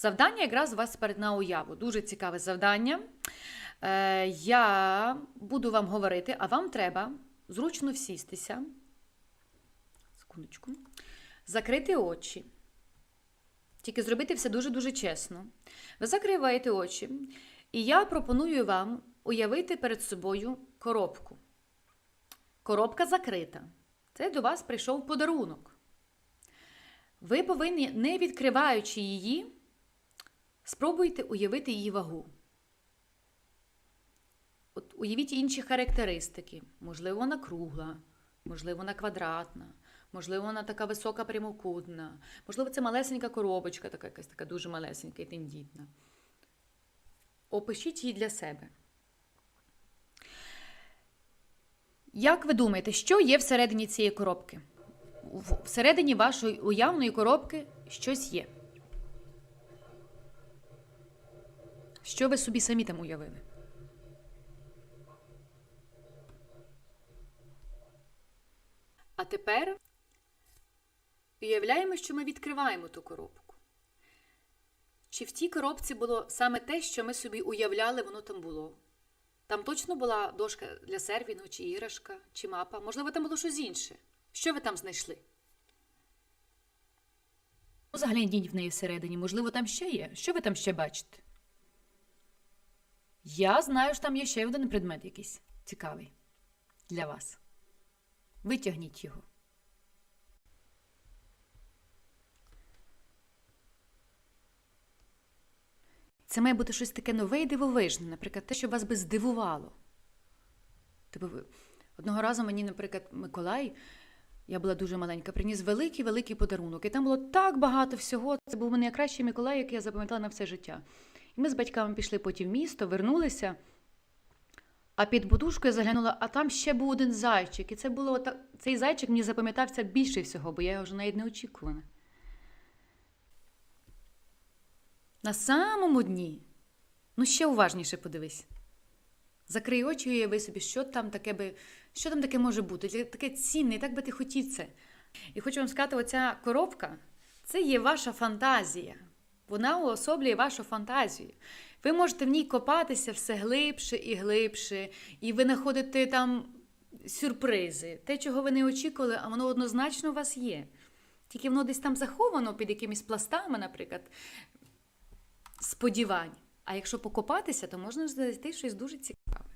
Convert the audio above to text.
Завдання якраз у вас перед на уяву. Дуже цікаве завдання. Е, я буду вам говорити, а вам треба зручно всістися. Секундочку. Закрити очі. Тільки зробити все дуже-дуже чесно. Ви закриваєте очі, і я пропоную вам уявити перед собою коробку. Коробка закрита. Це до вас прийшов подарунок. Ви повинні, не відкриваючи її, спробуйте уявити її вагу. От уявіть інші характеристики. Можливо, вона кругла, можливо, вона квадратна, можливо, вона така висока прямокутна, можливо, це малесенька коробочка, така якась така дуже малесенька і тендітна. Опишіть її для себе. Як ви думаєте, що є всередині цієї коробки? Всередині вашої уявної коробки щось є. Що ви собі самі там уявили? А тепер уявляємо, що ми відкриваємо ту коробку. Чи в тій коробці було саме те, що ми собі уявляли, воно там було? Там точно була дошка для сервінгу, чи іграшка, чи мапа. Можливо, там було щось інше. Що ви там знайшли? Загляніть в неї всередині, можливо, там ще є. Що ви там ще бачите? Я знаю, що там є ще один предмет якийсь цікавий для вас. Витягніть його. Це має бути щось таке нове і дивовижне, наприклад, те, що вас би здивувало. Типу, одного разу мені, наприклад, Миколай, я була дуже маленька, приніс великий-великий подарунок. І там було так багато всього. Це був мене найкращий Миколай, який я запам'ятала на все життя. Ми з батьками пішли потім в місто, вернулися. А під подушкою заглянула, а там ще був один зайчик. І це було та- цей зайчик мені запам'ятався більше всього, бо я його вже навіть не очікувала. На самому дні. Ну, ще уважніше подивись. Закрий очі і уяви собі, що там таке би, що там таке може бути. Таке цінне, і так би ти хотів це. І хочу вам сказати, оця коробка це є ваша фантазія. Вона уособлює вашу фантазію. Ви можете в ній копатися все глибше і глибше, і ви знаходите там сюрпризи, те, чого ви не очікували, а воно однозначно у вас є. Тільки воно десь там заховано під якимись пластами, наприклад, сподівань. А якщо покопатися, то можна знайти щось дуже цікаве.